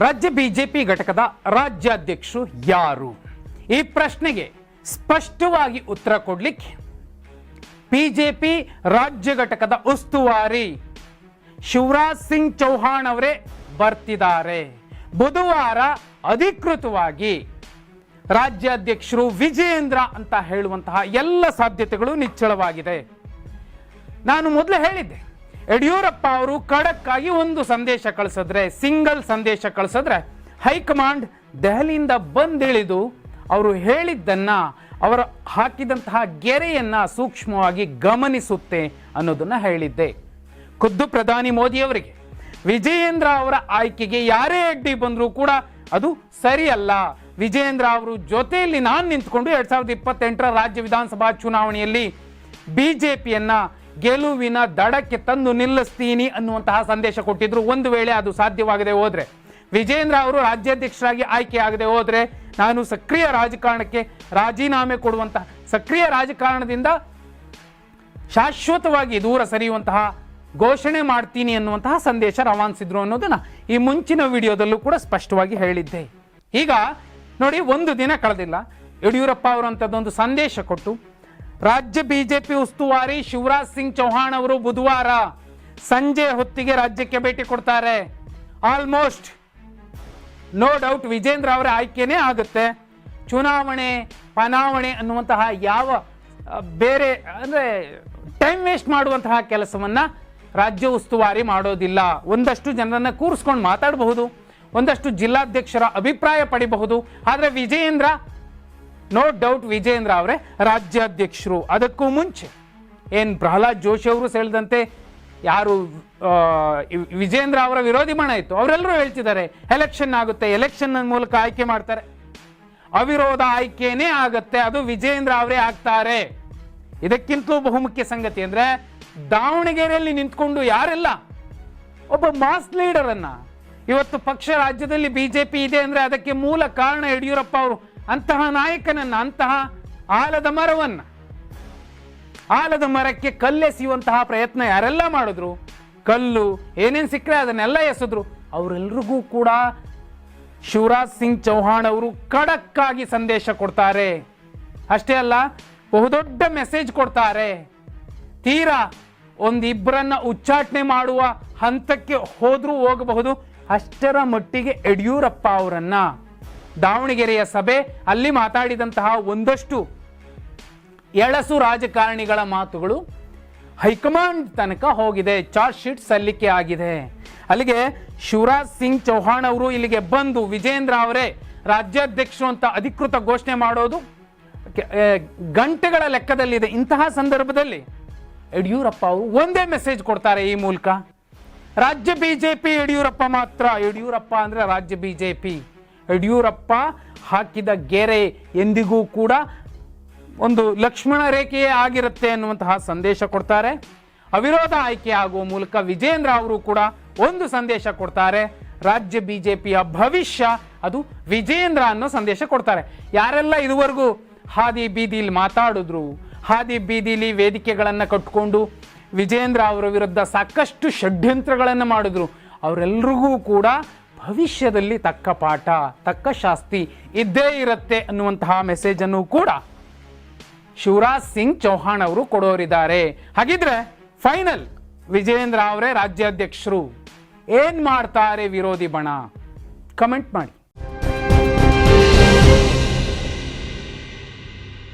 ರಾಜ್ಯ ಬಿಜೆಪಿ ಘಟಕದ ರಾಜ್ಯಾಧ್ಯಕ್ಷರು ಯಾರು? ಈ ಪ್ರಶ್ನೆಗೆ ಸ್ಪಷ್ಟವಾಗಿ ಉತ್ತರ ಕೊಡ್ಲಿಕ್ಕೆ ಬಿಜೆಪಿ ರಾಜ್ಯ ಘಟಕದ ಉಸ್ತುವಾರಿ ಶಿವರಾಜ್ ಸಿಂಗ್ ಚೌಹಾಣ್ ಅವರೇ ಬರ್ತಿದ್ದಾರೆ. ಬುಧವಾರ ಅಧಿಕೃತವಾಗಿ ರಾಜ್ಯಾಧ್ಯಕ್ಷರು ವಿಜಯೇಂದ್ರ ಅಂತ ಹೇಳುವಂತಹ ಎಲ್ಲ ಸಾಧ್ಯತೆಗಳು ನಿಚ್ಚಳವಾಗಿದೆ. ನಾನು ಮೊದಲು ಹೇಳಿದ್ದೆ ಯಡಿಯೂರಪ್ಪ ಅವರು ಖಡಕ್ಕಾಗಿ ಒಂದು ಸಂದೇಶ ಕಳಿಸಿದ್ರೆ, ಸಿಂಗಲ್ ಸಂದೇಶ ಕಳಿಸಿದ್ರೆ ಹೈಕಮಾಂಡ್ ದೆಹಲಿಯಿಂದ ಬಂದಿಳಿದು ಅವರು ಹೇಳಿದ್ದನ್ನ, ಅವರು ಹಾಕಿದಂತಹ ಗೆರೆಯನ್ನ ಸೂಕ್ಷ್ಮವಾಗಿ ಗಮನಿಸುತ್ತೆ ಅನ್ನೋದನ್ನ ಹೇಳಿದ್ದೆ. ಖುದ್ದು ಪ್ರಧಾನಿ ಮೋದಿಯವರಿಗೆ ವಿಜಯೇಂದ್ರ ಅವರ ಆಯ್ಕೆಗೆ ಯಾರೇ ಅಡ್ಡಿ ಬಂದರೂ ಕೂಡ ಅದು ಸರಿಯಲ್ಲ. ವಿಜಯೇಂದ್ರ ಅವರು ಜೊತೆಯಲ್ಲಿ ನಾನು ನಿಂತ್ಕೊಂಡು ಎರಡು ಸಾವಿರದ ಇಪ್ಪತ್ತೆಂಟರ ರಾಜ್ಯ ವಿಧಾನಸಭಾ ಚುನಾವಣೆಯಲ್ಲಿ ಬಿಜೆಪಿಯನ್ನ ಗೆಲುವಿನ ದಡಕ್ಕೆ ತಂದು ನಿಲ್ಲಿಸ್ತೀನಿ ಅನ್ನುವಂತಹ ಸಂದೇಶ ಕೊಟ್ಟಿದ್ರು. ಒಂದು ವೇಳೆ ಅದು ಸಾಧ್ಯವಾಗದೆ ಹೋದ್ರೆ, ವಿಜೇಂದ್ರ ಅವರು ರಾಜ್ಯಾಧ್ಯಕ್ಷರಾಗಿ ಆಯ್ಕೆ ಆಗದೆ ಹೋದ್ರೆ, ನಾನು ಸಕ್ರಿಯ ರಾಜಕಾರಣಕ್ಕೆ ರಾಜೀನಾಮೆ ಕೊಡುವಂತಹ ಸಕ್ರಿಯ ರಾಜಕಾರಣದಿಂದ ಶಾಶ್ವತವಾಗಿ ದೂರ ಸರಿಯುವಂತಹ ಘೋಷಣೆ ಮಾಡ್ತೀನಿ ಅನ್ನುವಂತಹ ಸಂದೇಶ ರವಾನಿಸಿದ್ರು ಅನ್ನೋದನ್ನ ಈ ಮುಂಚಿನ ವಿಡಿಯೋದಲ್ಲೂ ಕೂಡ ಸ್ಪಷ್ಟವಾಗಿ ಹೇಳಿದ್ದೆ. ಈಗ ನೋಡಿ, ಒಂದು ದಿನ ಕಳೆದಿಲ್ಲ. ಯಡಿಯೂರಪ್ಪ ಅವರಂಥದ್ದೊಂದು ಸಂದೇಶ ಕೊಟ್ಟು ರಾಜ್ಯ ಬಿಜೆಪಿ ಉಸ್ತುವಾರಿ ಶಿವರಾಜ್ ಸಿಂಗ್ ಚೌಹಾಣ್ ಅವರು ಬುಧವಾರ ಸಂಜೆ ಹೊತ್ತಿಗೆ ರಾಜ್ಯಕ್ಕೆ ಭೇಟಿ ಕೊಡ್ತಾರೆ. ಆಲ್ಮೋಸ್ಟ್ ನೋ ಡೌಟ್ ವಿಜೇಂದ್ರ ಅವರ ಆಯ್ಕೆನೇ ಆಗುತ್ತೆ. ಚುನಾವಣೆ ಪನಾವಣೆ ಅನ್ನುವಂತಹ ಯಾವ ಬೇರೆ, ಅಂದರೆ ಟೈಮ್ ವೇಸ್ಟ್ ಮಾಡುವಂತಹ ಕೆಲಸವನ್ನ ರಾಜ್ಯ ಉಸ್ತುವಾರಿ ಮಾಡೋದಿಲ್ಲ. ಒಂದಷ್ಟು ಜನರನ್ನು ಕೂರಿಸ್ಕೊಂಡು ಮಾತಾಡಬಹುದು. ಒಂದಷ್ಟು ಜಿಲ್ಲಾಧ್ಯಕ್ಷರ ಅಭಿಪ್ರಾಯ ಪಡಿಬಹುದು. ಆದರೆ ವಿಜಯೇಂದ್ರ ನೋ ಡೌಟ್ ವಿಜಯೇಂದ್ರ ಅವರೇ, ರಾಜ್ಯಾಧ್ಯಕ್ಷರು. ಅದಕ್ಕೂ ಮುಂಚೆ ಏನು ಪ್ರಹ್ಲಾದ್ ಜೋಶಿ ಅವರು ಹೇಳಿದಂತೆ ಯಾರು ವಿಜೇಂದ್ರ ಅವರ ವಿರೋಧಿ ಬಣ ಇತ್ತು. ಅವರೆಲ್ಲರೂ ಹೇಳ್ತಿದ್ದಾರೆ ಎಲೆಕ್ಷನ್ ಆಗುತ್ತೆ ಎಲೆಕ್ಷನ್ ಮೂಲಕ ಆಯ್ಕೆ ಮಾಡ್ತಾರೆ. ಅವಿರೋಧ ಆಯ್ಕೆನೇ ಆಗತ್ತೆ, ಅದು ವಿಜೇಂದ್ರ ಅವರೇ ಆಗ್ತಾರೆ. ಇದಕ್ಕಿಂತಲೂ ಬಹುಮುಖ್ಯ ಸಂಗತಿ ಅಂದ್ರೆ, ದಾವಣಗೆರೆಯಲ್ಲಿ ನಿಂತ್ಕೊಂಡು ಯಾರೆಲ್ಲ ಒಬ್ಬ ಮಾಸ್ ಲೀಡರ್ ಅನ್ನ, ಇವತ್ತು ಪಕ್ಷ ರಾಜ್ಯದಲ್ಲಿ ಬಿಜೆಪಿ ಇದೆ ಅಂದ್ರೆ ಅದಕ್ಕೆ ಮೂಲ ಕಾರಣ ಯಡಿಯೂರಪ್ಪ ಅವರು. ಅಂತಹ ನಾಯಕನನ್ನು, ಅಂತಹ ಆಲದ ಮರವನ್ನ, ಆಲದ ಮರಕ್ಕೆ ಕಲ್ಲೆಸೆಯುವಂತಹ ಪ್ರಯತ್ನ ಯಾರೆಲ್ಲ ಮಾಡಿದ್ರು? ಕಲ್ಲು, ಏನೇನು ಸಿಕ್ಕರೆ ಅದನ್ನೆಲ್ಲ ಎಸೆದ್ರು. ಅವರೆಲ್ರಿಗೂ ಕೂಡ ಶಿವರಾಜ್ ಸಿಂಗ್ ಚೌಹಾಣ್ ಅವರು ಖಡಕ್ಕಾಗಿ ಸಂದೇಶ ಕೊಡ್ತಾರೆ. ಅಷ್ಟೇ ಅಲ್ಲ, ಬಹುದೊಡ್ಡ ಮೆಸೇಜ್ ಕೊಡ್ತಾರೆ. ತೀರಾ ಒಂದಿಬ್ಬರನ್ನ ಉಚ್ಚಾಟನೆ ಮಾಡುವ ಹಂತಕ್ಕೆ ಹೋದರೂ ಹೋಗಬಹುದು. ಅಷ್ಟರ ಮಟ್ಟಿಗೆ ಯಡಿಯೂರಪ್ಪ ಅವರನ್ನ ದಾವಣಗೆರೆಯ ಸಭೆ, ಅಲ್ಲಿ ಮಾತಾಡಿದಂತಹ ಒಂದಷ್ಟು ಎಳಸು ರಾಜಕಾರಣಿಗಳ ಮಾತುಗಳು ಹೈಕಮಾಂಡ್ ತನಕ ಹೋಗಿದೆ, ಚಾರ್ಜ್ ಶೀಟ್ ಸಲ್ಲಿಕೆ ಆಗಿದೆ. ಅಲ್ಲಿಗೆ ಶಿವರಾಜ್ ಸಿಂಗ್ ಚೌಹಾಣ್ ಅವರು ಇಲ್ಲಿಗೆ ಬಂದು ವಿಜೇಂದ್ರ ಅವರೇ ರಾಜ್ಯಾಧ್ಯಕ್ಷರು ಅಂತ ಅಧಿಕೃತ ಘೋಷಣೆ ಮಾಡೋದು ಗಂಟೆಗಳ ಲೆಕ್ಕದಲ್ಲಿದೆ. ಇಂತಹ ಸಂದರ್ಭದಲ್ಲಿ ಯಡಿಯೂರಪ್ಪ ಅವರು ಒಂದೇ ಮೆಸೇಜ್ ಕೊಡ್ತಾರೆ ಈ ಮೂಲಕ. ರಾಜ್ಯ ಬಿಜೆಪಿ ಯಡಿಯೂರಪ್ಪ ಮಾತ್ರ, ಯಡಿಯೂರಪ್ಪ ಅಂದ್ರೆ ರಾಜ್ಯ ಬಿಜೆಪಿ. ಯಡಿಯೂರಪ್ಪ ಹಾಕಿದ ಗೆರೆ ಎಂದಿಗೂ ಕೂಡ ಒಂದು ಲಕ್ಷ್ಮಣ ರೇಖೆಯೇ ಆಗಿರುತ್ತೆ ಅನ್ನುವಂತಹ ಸಂದೇಶ ಕೊಡ್ತಾರೆ. ಅವಿರೋಧ ಆಯ್ಕೆ ಆಗುವ ಮೂಲಕ ವಿಜೇಂದ್ರ ಅವರು ಕೂಡ ಒಂದು ಸಂದೇಶ ಕೊಡ್ತಾರೆ. ರಾಜ್ಯ ಬಿಜೆಪಿಯ ಭವಿಷ್ಯ ಅದು ವಿಜೇಂದ್ರ ಅನ್ನೋ ಸಂದೇಶ ಕೊಡ್ತಾರೆ. ಯಾರೆಲ್ಲ ಇದುವರೆಗೂ ಹಾದಿ ಬೀದಿಲಿ ಮಾತಾಡಿದ್ರು, ಹಾದಿ ಬೀದಿಲಿ ವೇದಿಕೆಗಳನ್ನು ಕಟ್ಕೊಂಡು ವಿಜೇಂದ್ರ ಅವರ ವಿರುದ್ಧ ಸಾಕಷ್ಟು ಷಡ್ಯಂತ್ರಗಳನ್ನು ಮಾಡಿದ್ರು ಅವರೆಲ್ಲರಿಗೂ ಕೂಡ ಭವಿಷ್ಯದಲ್ಲಿ ತಕ್ಕ ಪಾಠ, ತಕ್ಕ ಶಾಸ್ತಿ ಇದ್ದೇ ಇರುತ್ತೆ ಅನ್ನುವಂತಹ ಮೆಸೇಜನ್ನು ಕೂಡ ಶಿವರಾಜ್ ಸಿಂಗ್ ಚೌಹಾಣ್ ಅವರು ಕೊಡೋರಿದ್ದಾರೆ. ಹಾಗಿದ್ರೆ ಫೈನಲ್ ವಿಜಯೇಂದ್ರ ಅವರೇ ರಾಜ್ಯಾಧ್ಯಕ್ಷರು. ಏನ್ ಮಾಡ್ತಾರೆ ವಿರೋಧಿ ಬಣ? ಕಮೆಂಟ್ ಮಾಡಿ.